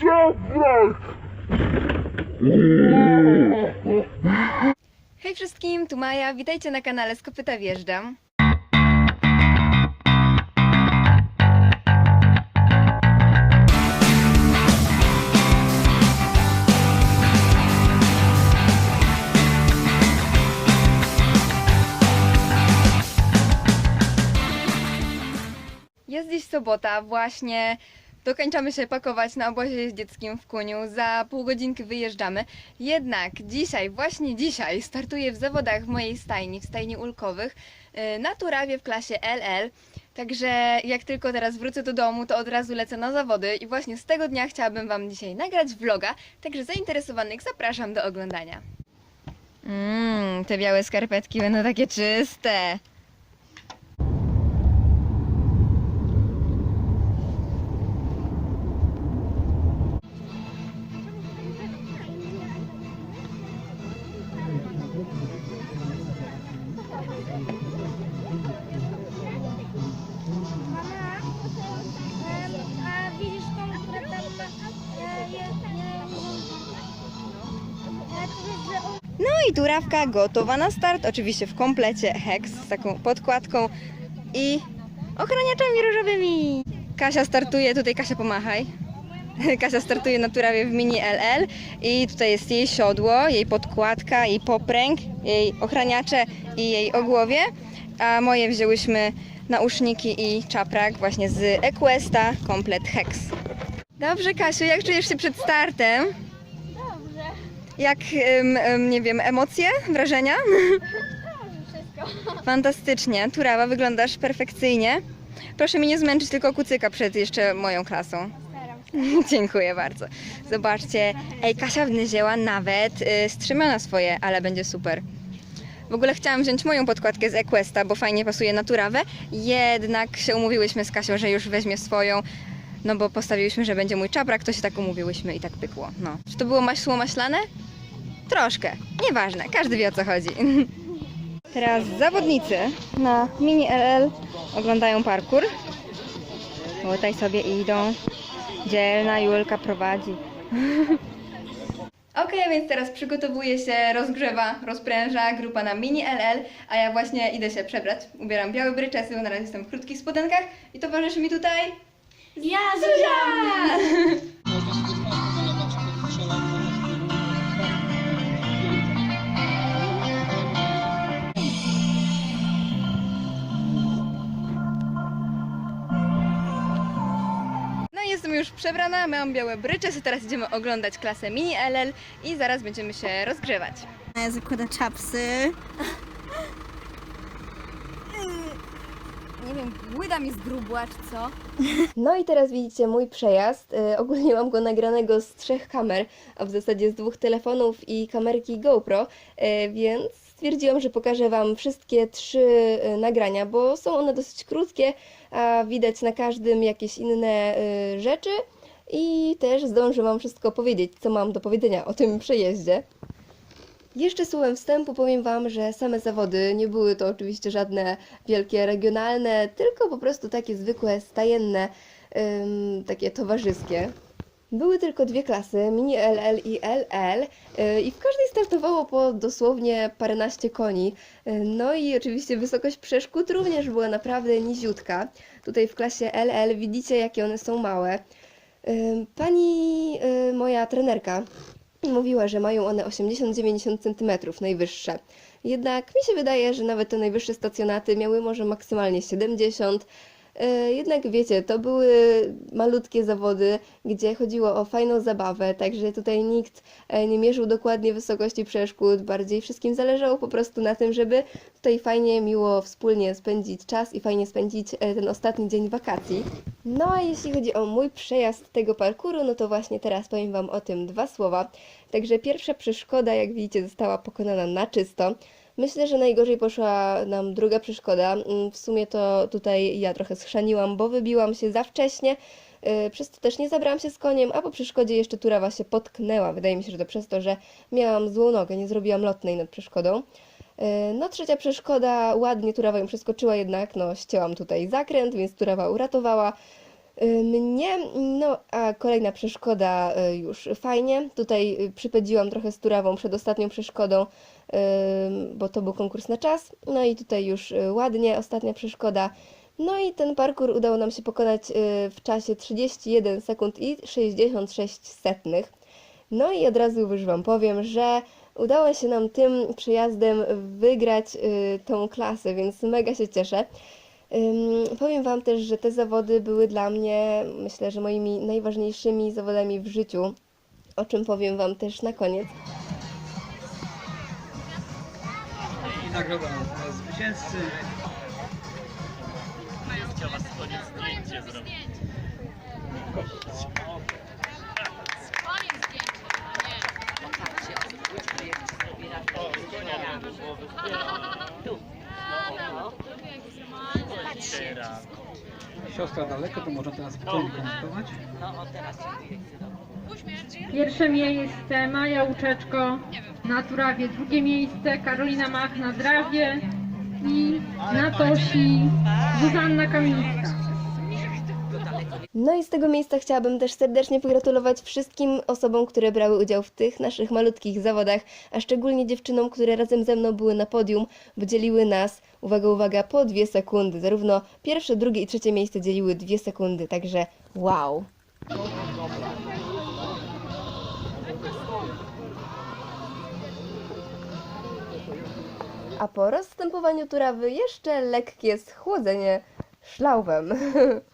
Czaprak! Hej wszystkim, tu Maja, witajcie na kanale Skopyta Wjeżdżam. Jest dziś sobota, właśnie dokończamy się pakować na obozie dzieckim w Kuniu. Za pół godzinki wyjeżdżamy. Jednak dzisiaj, właśnie dzisiaj, startuję w zawodach w mojej stajni, w stajni ulkowych, yy, na Turawie w klasie LL. Także jak tylko teraz wrócę do domu, to od razu lecę na zawody i właśnie z tego dnia chciałabym Wam dzisiaj nagrać vloga, także zainteresowanych zapraszam do oglądania. Mmm, te białe skarpetki będą takie czyste. No i turawka gotowa na start, oczywiście w komplecie Hex z taką podkładką i ochraniaczami różowymi. Kasia startuje, tutaj Kasia pomachaj. Kasia startuje na turawie w mini LL i tutaj jest jej siodło, jej podkładka, jej popręg, jej ochraniacze i jej ogłowie, a moje wzięłyśmy nauszniki i czaprak właśnie z Equesta komplet Hex. Dobrze Kasiu, jak czujesz się przed startem? dobrze, Jak, em, em, nie wiem, emocje, wrażenia? Fantastycznie. Turawa, wyglądasz perfekcyjnie. Proszę mi nie zmęczyć tylko kucyka przed jeszcze moją klasą. Dziękuję bardzo. Zobaczcie, ej, Kasia wzięła nawet y, strzemiona swoje, ale będzie super. W ogóle chciałam wziąć moją podkładkę z Equesta, bo fajnie pasuje na turawę, jednak się umówiłyśmy z Kasią, że już weźmie swoją, no bo postawiłyśmy, że będzie mój czaprak, to się tak umówiłyśmy i tak pykło. No. Czy to było maśło maślane? Troszkę. Nieważne, każdy wie o co chodzi. Teraz zawodnicy na mini LL oglądają parkour. Tutaj sobie idą. Dzielna Julka prowadzi. Okej, więc teraz przygotowuje się, rozgrzewa, rozpręża grupa na mini LL, a ja właśnie idę się przebrać. Ubieram białe bryczesy, bo na razie jestem w krótkich spodenkach i towarzyszy mi tutaj Ja Zuzia! już przebrana, mam białe bryczesy, teraz idziemy oglądać klasę mini LL i zaraz będziemy się rozgrzewać. Ja zakładam czapsy. Nie wiem, łyda mi zgrubła, czy co? No i teraz widzicie mój przejazd. E, ogólnie mam go nagranego z trzech kamer, a w zasadzie z dwóch telefonów i kamerki GoPro, e, więc stwierdziłam, że pokażę Wam wszystkie trzy e, nagrania, bo są one dosyć krótkie, a widać na każdym jakieś inne rzeczy i też zdążę Wam wszystko powiedzieć, co mam do powiedzenia o tym przejeździe. Jeszcze słowem wstępu powiem Wam, że same zawody nie były to oczywiście żadne wielkie regionalne, tylko po prostu takie zwykłe, stajenne, ym, takie towarzyskie. Były tylko dwie klasy, mini LL i LL yy, i w każdej startowało po dosłownie paręnaście koni. No i oczywiście wysokość przeszkód również była naprawdę niziutka. Tutaj w klasie LL widzicie jakie one są małe. Pani yy, moja trenerka mówiła, że mają one 80-90 cm najwyższe. Jednak mi się wydaje, że nawet te najwyższe stacjonaty miały może maksymalnie 70 E, Jednak wiecie, to były malutkie zawody, gdzie chodziło o fajną zabawę, także tutaj nikt e, nie mierzył dokładnie wysokości przeszkód, bardziej wszystkim zależało po prostu na tym, żeby tutaj fajnie, miło wspólnie spędzić czas i fajnie spędzić e, ten ostatni dzień wakacji. No a jeśli chodzi o mój przejazd tego parkuru, no to właśnie teraz powiem Wam o tym dwa słowa. Także pierwsza przeszkoda, jak widzicie, została pokonana na czysto. Myślę, że najgorzej poszła nam druga przeszkoda. Mm, W sumie to tutaj ja trochę schrzaniłam, bo wybiłam się za wcześnie, yy, przez to też nie zabrałam się z koniem, a po przeszkodzie jeszcze turawa się potknęła. Wydaje mi się, że to przez to, że miałam złą nogę, nie zrobiłam lotnej nad przeszkodą. Yy, No trzecia przeszkoda, ładnie turawa ją przeskoczyła, jednak no ścięłam tutaj zakręt, więc turawa uratowała. Y, Mnie, no a kolejna przeszkoda y, już fajnie. Tutaj y, przypędziłam trochę z Turawą przed ostatnią przeszkodą, bo to był konkurs na czas. No i tutaj już ładnie, ostatnia przeszkoda. No i ten parkour udało nam się pokonać w czasie 31 sekund i 66 setnych. No i od razu już Wam powiem, że udało się nam tym przejazdem wygrać tą klasę, więc mega się cieszę. Powiem Wam też, że te zawody były dla mnie, myślę, że moimi najważniejszymi zawodami w życiu, o czym powiem Wam też na koniec. I nagroda zwycięzcy. Siostra daleko, to można teraz spokojnie komentować. Pierwsze miejsce Maja Łuczeczko na Turawie, drugie miejsce Karolina Mach na Drawie i na Tosi Zuzanna Kamińska. No i z tego miejsca chciałabym też serdecznie pogratulować wszystkim osobom, które brały udział w tych naszych malutkich zawodach, a szczególnie dziewczynom, które razem ze mną były na podium, bo dzieliły nas, uwaga, uwaga, po dwie sekundy. Zarówno pierwsze, drugie i trzecie miejsce dzieliły dwie sekundy, także wow. A po rozstępowaniu turawy jeszcze lekkie schłodzenie szlaufem.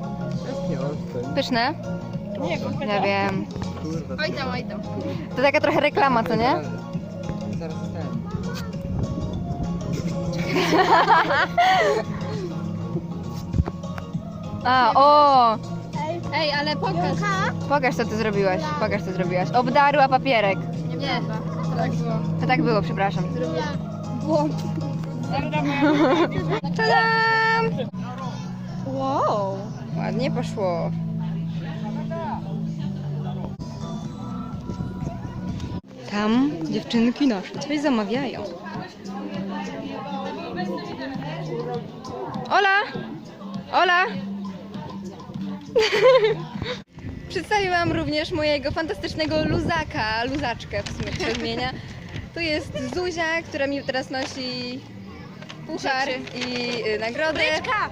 Pyszne? Nie, ja wiem. Oj tam, oj tam. To taka trochę reklama, co nie? A, o! Ej, ale pokaż. Pokaż, co ty zrobiłaś. Pokaż, co zrobiłaś. Obdarła papierek. Nie, tak było. To tak było, przepraszam. Błąd. Tadam! Wow! Ładnie poszło. Tam dziewczynki nasze coś zamawiają. Ola! Ola! Przedstawię Wam również mojego fantastycznego luzaka, luzaczkę w sumie się zmienia. To jest Zuzia, która mi teraz nosi puchar i y, nagrodę. Bryczka!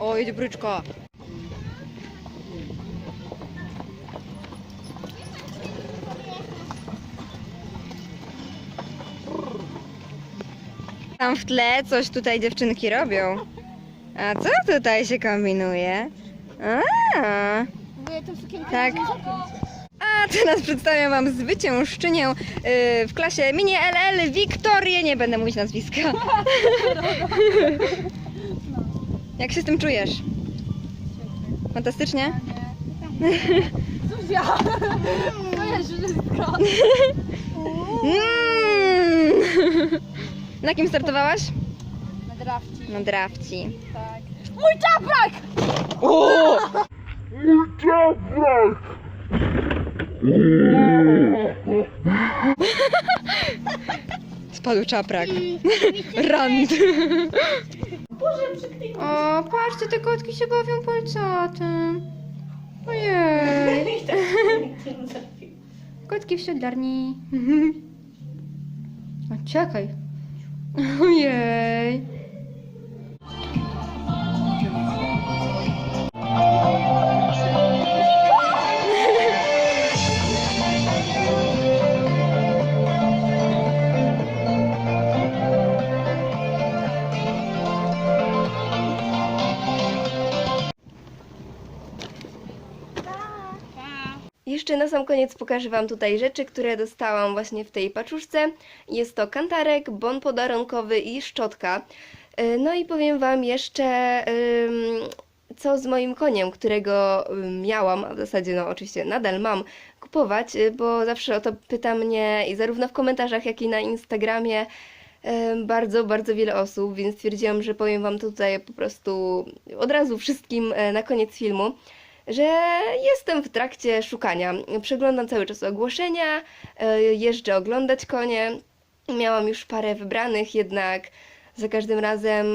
O, jedzie bryczka. Tam w tle coś tutaj dziewczynki robią. A co tutaj się kombinuje? A, Bo ja tą sukienkę tak. A teraz przedstawiam Wam zwyciężczynię yy, w klasie Mini LL Wiktorię. Nie będę mówić nazwiska. Jak się z tym czujesz? Fantastycznie? To jest wszystko. Mm. Na kim startowałaś? Na drafci, Na drafci. tak. Mój czaprak! O! Mój czaprak! Spadł czaprak. Rand. O, patrzcie, te kotki się bawią palcatem. Ojej. Kotki w siodlarni. O, czekaj. Ojej. Jeszcze na sam koniec pokażę Wam tutaj rzeczy, które dostałam właśnie w tej paczuszce. Jest to kantarek, bon podarunkowy i szczotka. E, No i powiem Wam jeszcze, co z moim koniem, którego miałam, a w zasadzie no oczywiście nadal mam, kupować, y, bo zawsze o to pyta mnie i zarówno w komentarzach, jak i na Instagramie bardzo, bardzo wiele osób, więc stwierdziłam, że powiem Wam tutaj po prostu od razu wszystkim e, na koniec filmu, że jestem w trakcie szukania. Przeglądam cały czas ogłoszenia, e, jeżdżę oglądać konie. Miałam już parę wybranych, jednak za każdym razem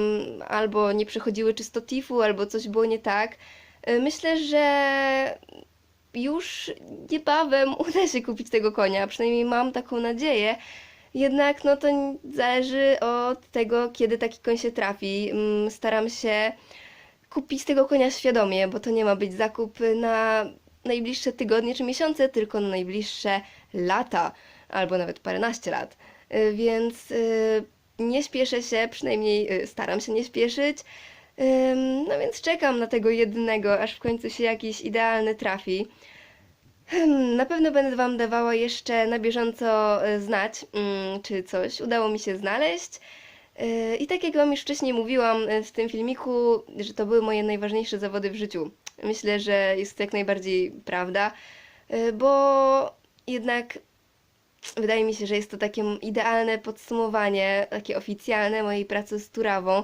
albo nie przechodziły czysto tifu, albo coś było nie tak. E, Myślę, że już niebawem uda się kupić tego konia, przynajmniej mam taką nadzieję. Jednak no to zależy od tego, kiedy taki koń się trafi. Mm, Staram się kupić tego konia świadomie, bo to nie ma być zakup na najbliższe tygodnie czy miesiące, tylko na najbliższe lata albo nawet paręnaście lat. Y, Więc y, nie śpieszę się, przynajmniej y, staram się nie śpieszyć. Ym, No więc czekam na tego jednego, aż w końcu się jakiś idealny trafi. Hmm, Na pewno będę Wam dawała jeszcze na bieżąco znać, mm, czy coś udało mi się znaleźć. E, I tak jak Wam już wcześniej mówiłam e, w tym filmiku, że to były moje najważniejsze zawody w życiu. Myślę, że jest to jak najbardziej prawda, e, bo jednak wydaje mi się, że jest to takie idealne podsumowanie, takie oficjalne mojej pracy z Turawą.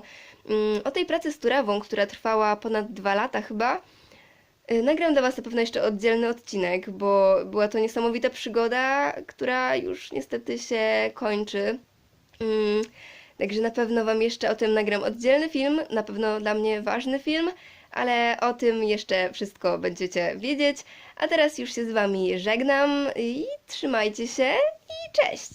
Mm, O tej pracy z Turawą, która trwała ponad dwa lata chyba, Nagram dla Was na pewno jeszcze oddzielny odcinek, bo była to niesamowita przygoda, która już niestety się kończy. Także na pewno Wam jeszcze o tym nagram oddzielny film, na pewno dla mnie ważny film, ale o tym jeszcze wszystko będziecie wiedzieć. A teraz już się z Wami żegnam i trzymajcie się i cześć!